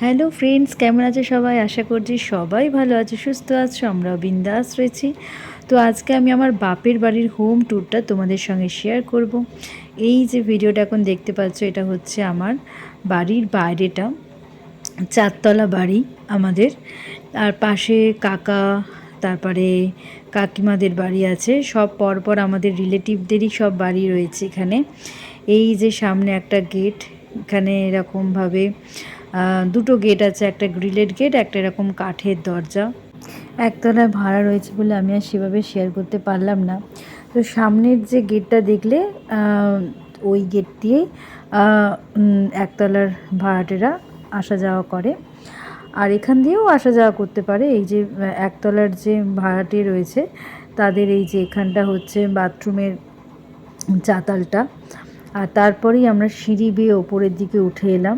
Hello friends, কেমন আছে সবাই? আশা করছি সবাই ভালো আছে, সুস্থ আছো, আমরাও বিন্দাস রয়েছি। তো আজকে আমি আমার বাপের বাড়ির হোম ট্যুরটা তোমাদের সঙ্গে শেয়ার করব। এই যে ভিডিওটা এখন দেখতে পাচ্ছ, এটা হচ্ছে আমার বাড়ির বাইরেটা। চারতলা বাড়ি আমাদের। আর পাশে কাকা, তারপরে কাকিমাদের বাড়ি আছে। সব পরপর আমাদের রিলেটিভদেরই সব বাড়ি রয়েছে এখানে। এই যে সামনে একটা গেট এখানে এরকমভাবে দুটো গেট আছে, একটা গ্রিলেড গেট একটা এরকম কাঠের দরজা। একতলায় ভাড়া রয়েছে বলে আমি আর সেভাবে শেয়ার করতে পারলাম না। তো সামনের যে গেটটা দেখলে ওই গেট দিয়ে একতলার ভাড়াটেরা আসা যাওয়া করে। আর এখান দিয়েও আসা যাওয়া করতে পারে। এই যে একতলার যে ভাড়াটে রয়েছে, তাদের এই যে এখানটা হচ্ছে বাথরুমের চাতালটা। আর তারপরেই আমরা সিঁড়ি বেয়ে ওপরের দিকে উঠে এলাম।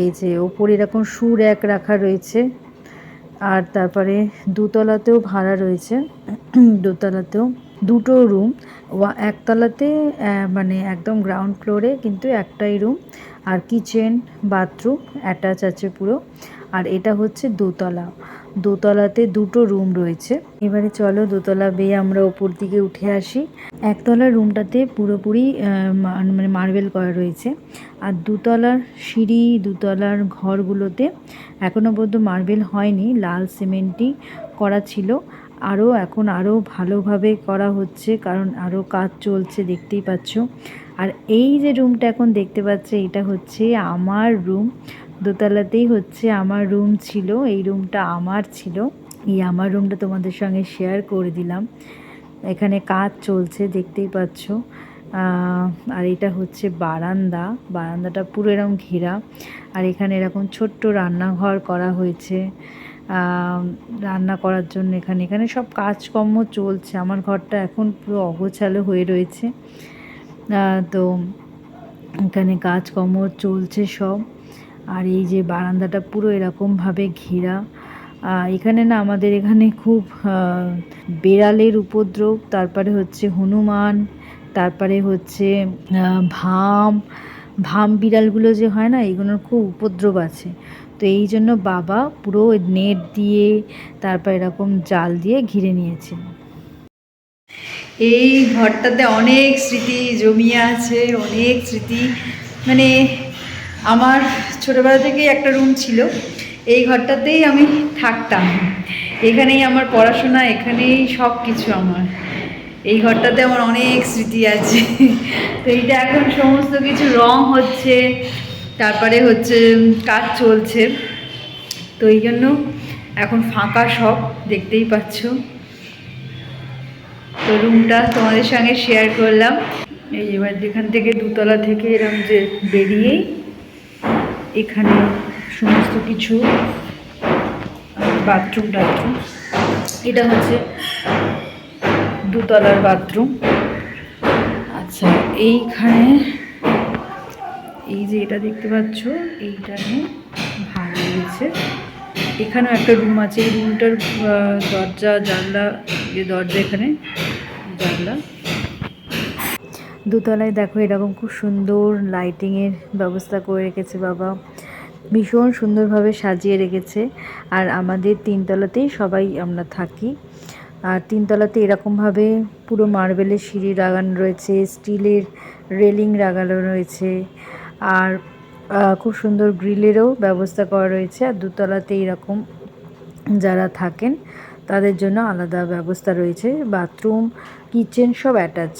এই যে ওপরে এরকম সুর এক রাখা রয়েছে, আর তারপরে দুতলাতেও ভাড়া রয়েছে, দোতলাতেও দুটো রুম একতলাতে মানে একদম গ্রাউন্ড ফ্লোরে কিন্তু একটাই রুম আর কিচেন বাথরুম অ্যাটাচ আছে পুরো, আর এটা হচ্ছে দোতলা। দোতলাতে দুটো রুম রয়েছে। এবারে চলো দোতলা বেয়ে আমরা ওপর দিকে উঠে আসি। একতলার রুমটাতে পুরোপুরি মানে মার্বেল করা রয়েছে। আর দুতলার সিঁড়ি, দুতলার ঘরগুলোতে এখনও পর্যন্ত মার্বেল হয়নি, লাল সিমেন্টই করা ছিল। আরও এখন আরও ভালোভাবে করা হচ্ছে, কারণ আরও কাজ চলছে, দেখতেই পাচ্ছ। আর এই যে রুমটা এখন দেখতে পাচ্ছে, এটা হচ্ছে আমার রুম। দোতলাতেই হচ্ছে আমার রুম ছিল, এই রুমটা আমার ছিল। এই আমার রুমটা তোমাদের সঙ্গে শেয়ার করে দিলাম। এখানে কাজ চলছে, দেখতেই পাচ্ছ। আর এটা হচ্ছে বারান্দা। বারান্দাটা পুরো এরকম ঘেরা। আর এখানে এরকম ছোট্ট রান্নাঘর করা হয়েছে। রান্না করার জন্য এখানে। এখানে সব কাজকর্ম চলছে। আমার ঘরটা এখন পুরো অগোছালো হয়ে রয়েছে। তো এখানে কাজকর্ম চলছে সব। আর এই যে বারান্দাটা পুরো এরকমভাবে ঘেরা। এখানে না আমাদের এখানে খুব বেড়ালের উপদ্রব, তারপরে হচ্ছে হনুমান, তারপরে হচ্ছে ভাম। ভাম বিড়ালগুলো যে হয় না, এগুলোর খুব উপদ্রব আছে। তো এই জন্য বাবা পুরো নেট দিয়ে, তারপর এরকম জাল দিয়ে ঘিরে নিয়েছে এই ঘরটাতে অনেক স্মৃতি জমিয়ে আছে, অনেক স্মৃতি। মানে আমার ছোটোবেলা থেকেই একটা রুম ছিল। এই ঘরটাতেই আমি থাকতাম। এখানেই আমার পড়াশোনা, এখানেই সব কিছু আমার। এই ঘরটাতে আমার অনেক স্মৃতি আছে। তো এইটা এখন সমস্ত কিছু রং হচ্ছে, তারপরে হচ্ছে কাজ চলছে। তো এই জন্য এখন ফাঁকা সব, দেখতেই পাচ্ছ। তো রুমটা তোমাদের সঙ্গে শেয়ার করলাম। এই এবার যেখান থেকে দুতলা থেকে এরকম যে বেরিয়েই এখানে সমস্ত কিছু, বাথরুম টাথরুম এটা হচ্ছে দুতলার বাথরুম আচ্ছা এইখানে এই যে এটা দেখতে পাচ্ছ এইটানে ভাড়া রয়েছে। এখানেও একটা রুম আছে, এই রুমটার দরজা, জানলা যে দরজা এখানে, জানলা। দোতলায় দেখো এরকম খুব সুন্দর লাইটিংয়ের ব্যবস্থা করে রেখেছে বাবা। ভীষণ সুন্দরভাবে সাজিয়ে রেখেছে। আর আমাদের তিনতলাতেই সবাই আমরা থাকি। আর তিনতলাতে এরকমভাবে পুরো মার্বেলের সিঁড়ি লাগানো রয়েছে স্টিলের রেলিং লাগানো রয়েছে। আর খুব সুন্দর গ্রিলেরও ব্যবস্থা করা রয়েছে। আর দুতলাতে এরকম যারা থাকেন, তাদের জন্য আলাদা ব্যবস্থা রয়েছে। বাথরুম কিচেন সব অ্যাটাচ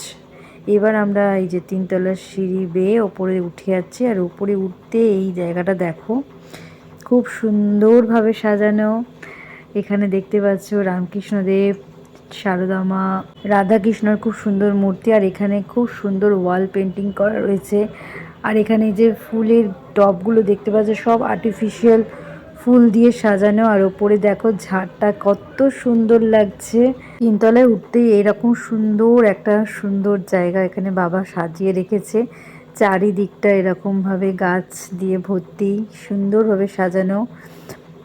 এবার আমরা এই যে তিনতলার সিঁড়ি বেয়ে ওপরে উঠে যাচ্ছি আর উপরে উঠতে এই জায়গাটা দেখো। খুব সুন্দরভাবে সাজানো। এখানে দেখতে পাচ্ছ রামকৃষ্ণদেব সারদা মা রাধাকৃষ্ণর খুব সুন্দর মূর্তি আর এখানে খুব সুন্দর ওয়াল পেন্টিং করা রয়েছে। আর এখানে যে ফুলের টবগুলো দেখতে পাচ্ছ সব আর্টিফিশিয়াল ফুল দিয়ে সাজানো আর ওপরে দেখো ঝাড়টা কত সুন্দর লাগছে। তিনতলায় উঠতেই এরকম সুন্দর একটা সুন্দর জায়গা এখানে বাবা সাজিয়ে রেখেছে। চারিদিকটা এরকমভাবে গাছ দিয়ে ভর্তি, সুন্দরভাবে সাজানো।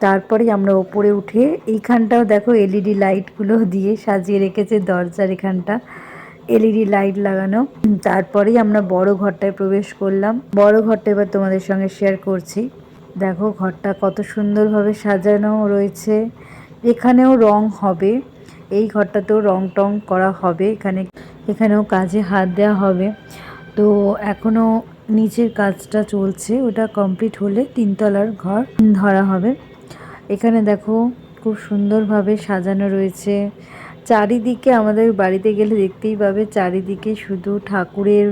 তারপরে আমরা ওপরে উঠে এইখানটাও দেখো এলইডি লাইটগুলো দিয়ে সাজিয়ে রেখেছে দরজার এখানটা। এলইডি লাইট লাগানো। তারপরেই আমরা বড় ঘরটায় প্রবেশ করলাম। বড় ঘরটা এবার তোমাদের সঙ্গে শেয়ার করছি। দেখো ঘরটা কত সুন্দরভাবে সাজানো রয়েছে। এখানেও রং হবে। এই ঘরটাতেও রং টং করা হবে। এখানে, এখানেও কাজে হাত দেওয়া হবে। তো এখনও নিচের কাজটা চলছে। ওটা কমপ্লিট হলে তিনতলার ঘর ধরা হবে। এখানে দেখো খুব সুন্দরভাবে সাজানো রয়েছে। চারিদিকে আমাদের বাড়িতে গেলে দেখতেই পাবে, চারিদিকে শুধু ঠাকুরের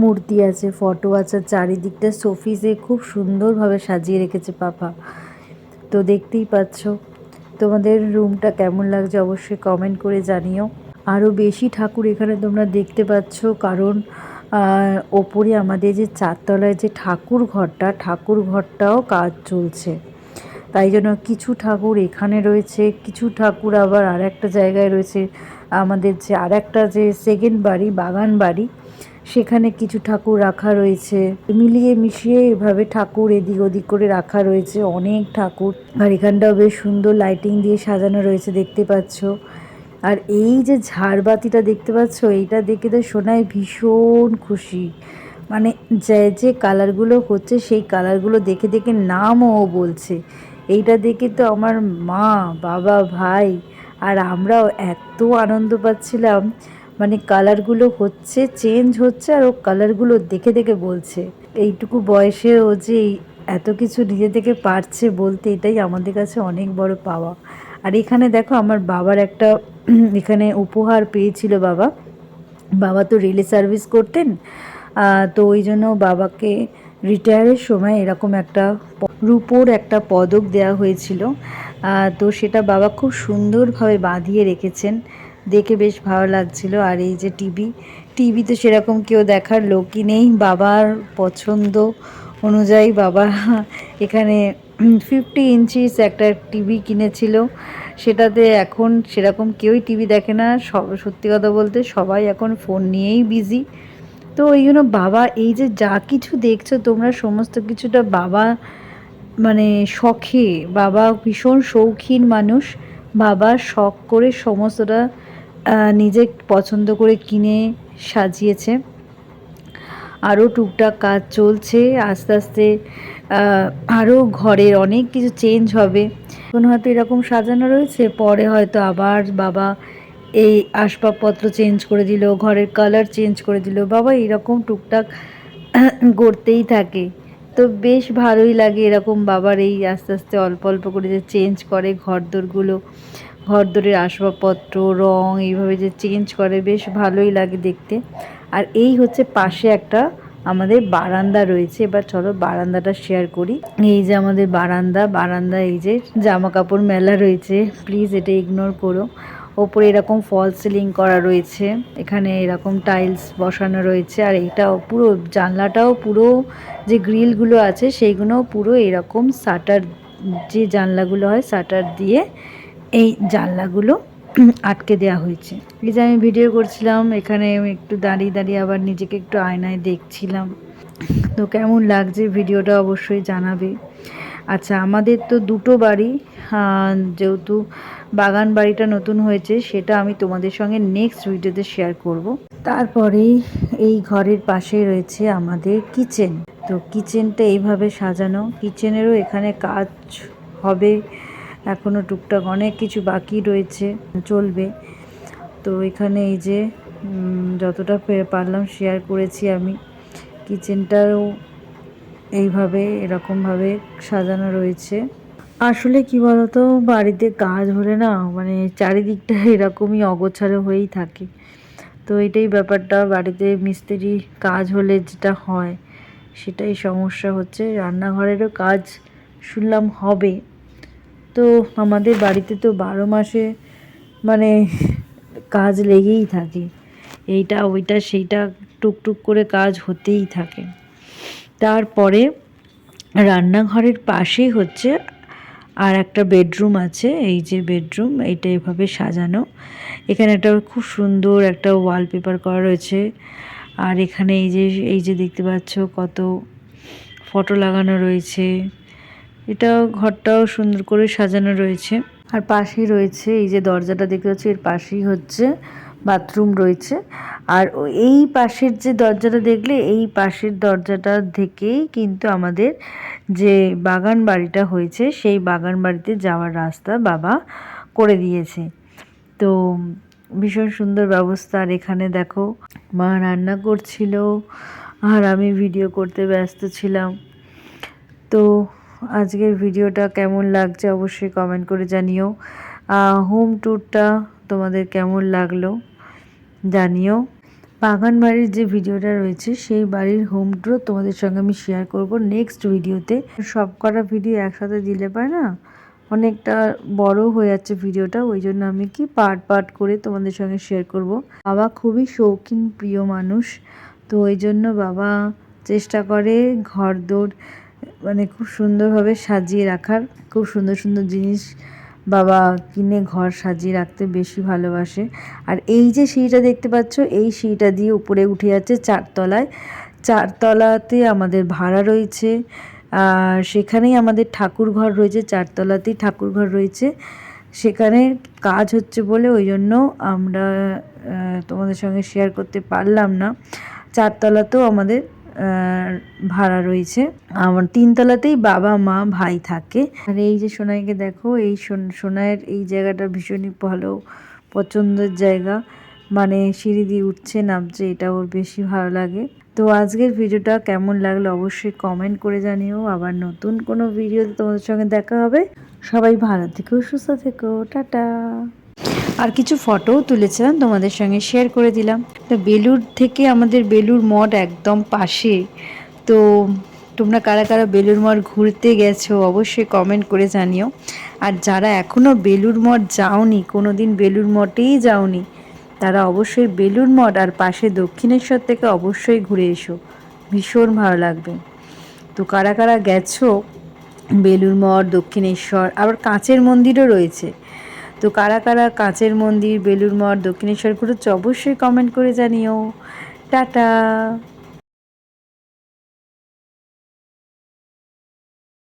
মূর্তি আছে ফটো আছে চারিদিকটা শোফিসে খুব সুন্দরভাবে সাজিয়ে রেখেছে পাপা। তো দেখতেই পাচ্ছ, তোমাদের রুমটা কেমন লাগছে অবশ্যই কমেন্ট করে জানিও। আরও বেশি ঠাকুর এখানে তোমরা দেখতে পাচ্ছ, কারণ ওপরে আমাদের যে চারতলায় যে ঠাকুর ঘরটা, ঠাকুর ঘরটাও কাজ চলছে। তাই জন্য কিছু ঠাকুর এখানে রয়েছে, কিছু ঠাকুর আবার আর একটা জায়গায় রয়েছে। আমাদের যে আর একটা যে সেকেন্ড বাড়ি, বাগান বাড়ি সেখানে কিছু ঠাকুর রাখা রয়েছে। মিলিয়ে মিশিয়ে এভাবে ঠাকুর এদিক ওদিক করে রাখা রয়েছে অনেক ঠাকুর। আর এখানটাও বেশ সুন্দর লাইটিং দিয়ে সাজানো রয়েছে দেখতে পাচ্ছ। আর এই যে ঝাড়বাতিটা দেখতে পাচ্ছ, এইটা দেখে তো সোনায় ভীষণ খুশি। মানে যে যে কালারগুলো হচ্ছে সেই কালারগুলো দেখে দেখে নামও বলছে। এইটা দেখে তো আমার মা, বাবা, ভাই, আর আমরাও এত আনন্দ পাচ্ছিলাম মানে কালারগুলো হচ্ছে চেঞ্জ হচ্ছে আর ও কালারগুলো দেখে দেখে বলছে। এইটুকু বয়সে ও যে এত কিছু নিজে থেকে পারছে বলতে এটাই আমাদের কাছে অনেক বড় পাওয়া। আর এখানে দেখো আমার বাবার একটা এখানে উপহার পেয়েছিল বাবা। বাবা তো রেলে সার্ভিস করতেন তো ওই জন্য বাবাকে রিটায়ারের সময় এরকম একটা রূপোর একটা পদক দেওয়া হয়েছিল। তো সেটা বাবা খুব সুন্দরভাবে বাঁধিয়ে রেখেছেন। দেখে বেশ ভালো লাগছিল। আর এই যে টিভি টিভি তো সেরকম কেউ দেখার লোকই নেই। বাবার পছন্দ অনুযায়ী বাবা এখানে ফিফটি ইঞ্চিস একটা টিভি কিনেছিল। সেটাতে এখন সেরকম কেউই টিভি দেখে না। সব সত্যি কথা বলতে সবাই এখন ফোন নিয়েই বিজি তো ওই জন্য বাবা, এই যে যা কিছু দেখছ, তোমরা সমস্ত কিছুটা বাবা মানে শখে, বাবা ভীষণ শৌখিন মানুষ। বাবা শখ করে সমস্তটা নিজে পছন্দ করে কিনে সাজিয়েছে। আরও টুকটাক কাজ চলছে, আস্তে আস্তে আরও ঘরের অনেক কিছু চেঞ্জ হবে। এখন হয়তো এরকম সাজানো রয়েছে, পরে হয়তো আবার বাবা এই আসবাবপত্র চেঞ্জ করে দিল, ঘরের কালার চেঞ্জ করে দিল। বাবা এরকম টুকটাক গড়তেই থাকে। তো বেশ ভালোই লাগে এরকম বাবার এই আস্তে আস্তে অল্প অল্প করে যে চেঞ্জ করে ঘর ঘরদোরগুলো। ঘরদোরের আসবাবপত্র, রং, এইভাবে যে চেঞ্জ করে বেশ ভালোই লাগে দেখতে। আর এই হচ্ছে পাশে একটা আমাদের বারান্দা রয়েছে। এবার চলো বারান্দাটা শেয়ার করি। এই যে আমাদের বারান্দা বারান্দা এই যে জামা কাপড় মেলা রয়েছে। প্লিজ এটা ইগনোর করো। ওপরে এরকম ফল সিলিং করা রয়েছে। এখানে এরকম টাইলস বসানো রয়েছে। আর এইটাও পুরো জানলাটাও পুরো যে গ্রিলগুলো আছে সেইগুলো পুরো এরকম শাটার যে জানলাগুলো হয় শাটার দিয়ে এই জানলাগুলো আটকে দেওয়া হয়েছে। এই যে আমি ভিডিও করছিলাম, এখানে একটু দাঁড়িয়ে দাঁড়িয়ে আবার নিজেকে একটু আয়নায় দেখছিলাম। তো কেমন লাগছে ভিডিওটা অবশ্যই জানাবে। আচ্ছা আমাদের তো দুটো বাড়ি যেহেতু বাগান বাড়িটা নতুন হয়েছে, সেটা আমি তোমাদের সঙ্গে নেক্সট ভিডিওতে শেয়ার করব। তারপরেই এই ঘরের পাশে রয়েছে আমাদের কিচেন তো কিচেনটা এইভাবে সাজানো। কিচেনেরও এখানে কাজ হবে। এখনও টুকটাক অনেক কিছু বাকি রয়েছে, চলবে। তো এখানে এই যে যতটা পারলাম শেয়ার করেছি আমি। কিচেনটাও এইভাবে, এরকমভাবে সাজানো রয়েছে। আসলে কি বলতো, বাড়িতে কাজ হলে না মানে চারিদিকটা এরকমই অগোছালো হয়েই থাকে। তো এটাই ব্যাপারটা, বাড়িতে মিস্ত্রি কাজ হলে যেটা হয়, সেটাই সমস্যা হচ্ছে। রান্নাঘরেরও কাজ শুনলাম হবে। তো আমাদের বাড়িতে তো বারো মাসে মানে কাজ লেগেই থাকে। এইটা, ওইটা, সেইটা টুকটুক করে কাজ হতেই থাকে। তারপরে রান্নাঘরের পাশেই হচ্ছে আর একটা বেডরুম আছে, এই যে বেডরুম, এইটা এভাবে সাজানো। এখানে একটা খুব সুন্দর একটা ওয়ালপেপার করা রয়েছে। আর এখানে এই যে এই যে দেখতে পাচ্ছ কত ফটো লাগানো রয়েছে। এটা ঘরটাও সুন্দর করে সাজানো রয়েছে। আর পাশেই রয়েছে, এই যে দরজাটা দেখতে পাচ্ছি, এর পাশেই হচ্ছে বাথরুম রয়েছে। আর এই পাশের যে দরজাটা দেখলে, এই পাশের দরজাটা থেকেই কিন্তু আমাদের যে বাগান বাড়িটা হয়েছে, সেই বাগান বাড়িতে যাওয়ার রাস্তা বাবা করে দিয়েছে। তো ভীষণ সুন্দর ব্যবস্থা। আর এখানে দেখো, মা রান্না করছিল, আর আমি ভিডিও করতে ব্যস্ত ছিলাম। তো আজকের ভিডিওটা কেমন লাগছে অবশ্যই কমেন্ট করে জানিও। হোম ট্যুরটা তোমাদের কেমন লাগল জানিও। বাগান বাড়ির যে ভিডিওটা রয়েছে, সেই বাড়ির হোম ট্যুর তোমাদের সঙ্গে আমি শেয়ার করব নেক্সট ভিডিওতে। সব কটা ভিডিও একসাথে দিলে পারে না? অনেকটা বড় হয়ে যাচ্ছে ভিডিওটা, ওই জন্য আমি কি পার্ট পার্ট করে তোমাদের সঙ্গে শেয়ার করব। বাবা খুবই শৌখিন, প্রিয় মানুষ, তো ওই জন্য বাবা চেষ্টা করে ঘর দৌড় মানে খুব সুন্দরভাবে সাজিয়ে রাখার, খুব সুন্দর সুন্দর জিনিস বাবা কিনে ঘর সাজিয়ে রাখতে বেশি ভালোবাসে। আর এই যে সিঁড়িটা দেখতে পাচ্ছ, এই সিঁড়িটা দিয়ে উপরে উঠে যাচ্ছে চারতলায়। চারতলাতে আমাদের ভাড়া রয়েছে, আর সেখানেই আমাদের ঠাকুর ঘর রয়েছে, চারতলাতেই ঠাকুর ঘর রয়েছে। সেখানে কাজ হচ্ছে বলে ওই জন্য আমরা তোমাদের সঙ্গে শেয়ার করতে পারলাম না। চারতলাতেও আমাদের ভাড়া রয়েছে। আমার তিনতলাতেই বাবা, মা, ভাই থাকে। আর এই যে সোনাইকে দেখো, এই সোন- সোনাইয়ের এই জায়গাটা ভীষণই ভালো, পছন্দের জায়গা। মানে সিঁড়ি দিয়ে উঠছে, নামছে, এটা ওর বেশি ভালো লাগে। তো আজকের ভিডিওটা কেমন লাগল অবশ্যই কমেন্ট করে জানিও। আবার নতুন কোনো ভিডিওতে তোমাদের সঙ্গে দেখা হবে। সবাই ভালো থেকো, সুস্থ থেকো, টাটা। আর কিছু ফটোও তুলেছিলাম, তোমাদের সঙ্গে শেয়ার করে দিলাম। তো বেলুর থেকে আমাদের বেলুর মঠ একদম পাশে। তো তোমরা কারা কারা বেলুর মঠ ঘুরতে গেছো, অবশ্যই কমেন্ট করে জানিও। আর যারা এখনও বেলুর মঠ যাওনি কোনো দিন বেলুর মঠেই যাওনি, তারা অবশ্যই বেলুর মঠ আর পাশে দক্ষিণেশ্বর থেকে অবশ্যই ঘুরে এসো। ভীষণ ভালো লাগবে। তো কারা কারা গেছো বেলুর মঠ, দক্ষিণেশ্বর, আবার কাঁচের মন্দিরও রয়েছে। তো কারা কারা কাঁচের মন্দির বেলুর মঠ দক্ষিণেশ্বর ঘুরেছে অবশ্যই কমেন্ট করে জানিও। টাটা!